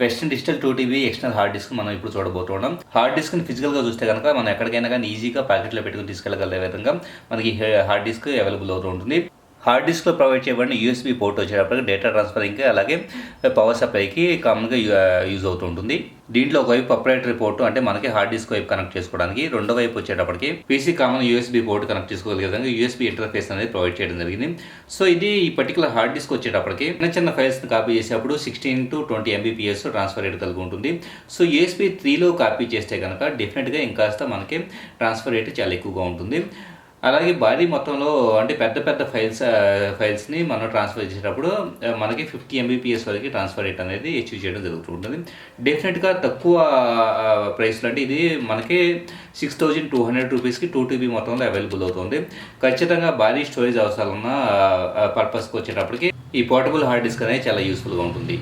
Western digital two TB external hard disk మనం ఇప్పుడు చూడబోతున్నాం హార్డ్ డిస్క్ని ఫిజికల్గా చూస్తే కనుక మనం ఎక్కడికైనా కానీ ఈజీగా ప్యాకెట్లో పెట్టుకుని తీసుకెళ్ళగలిగే విధంగా మనకి హార్డ్ డిస్క్ అవైలబుల్ అవుతూ ఉంటుంది. హార్డ్ డిస్క్లో ప్రొవైడ్ చేయబడిన యూఎస్బీ పోర్ట్ వచ్చేటప్పటికి డేటా ట్రాన్స్ఫరింగ్కి అలాగే పవర్ సప్లైకి కామన్గా యూజ్ అవుతుంటుంది. దీంట్లో ఒకవైపు ప్రొపరేటరీ పోర్టు అంటే మనకి హార్డ్ డిస్క్ వైపు కనెక్ట్ చేసుకోవడానికి రెండో వైపు వచ్చేటప్పటికి PC common USB port connect చేసుకోగలిగే విధంగా యూఎస్బీ ఇంటర్ఫేస్ అనేది ప్రొవైడ్ చేయడం జరిగింది. సో ఇది ఈ పర్టికులర్ హార్డ్ డిస్క్ వచ్చేటప్పటికి చిన్న చిన్న ఫైల్స్ని కాపీ చేసేటప్పుడు sixteen to twenty MBPS transfer rate కలిగి ఉంటుంది. సో యూఎస్బీ త్రీలో కాపీ చేస్తే కనుక డెఫినెట్గా ఇంకాస్త మనకి ట్రాన్స్ఫర్ రేట్ చాలా ఎక్కువగా ఉంటుంది. అలాగే భారీ మొత్తంలో అంటే పెద్ద పెద్ద ఫైల్స్ ఫైల్స్ని మనం ట్రాన్స్ఫర్ చేసేటప్పుడు మనకి ఫిఫ్టీ ఎంబీపీఎస్ వరకు ట్రాన్స్ఫర్ రేట్ అనేది అచీవ్ చేయడం జరుగుతూ ఉంటుంది. డెఫినెట్గా తక్కువ ప్రైస్లో అంటే ఇది మనకి సిక్స్ థౌజండ్ టూ హండ్రెడ్ రూపీస్కి టూ టీబీ మొత్తంలో అవైలబుల్ అవుతుంది. ఖచ్చితంగా భారీ స్టోరేజ్ అవసరాలున్న పర్పస్కి వచ్చేటప్పటికి ఈ పోర్టబుల్ హార్డ్ డిస్క్ అనేది చాలా యూస్ఫుల్గా ఉంటుంది.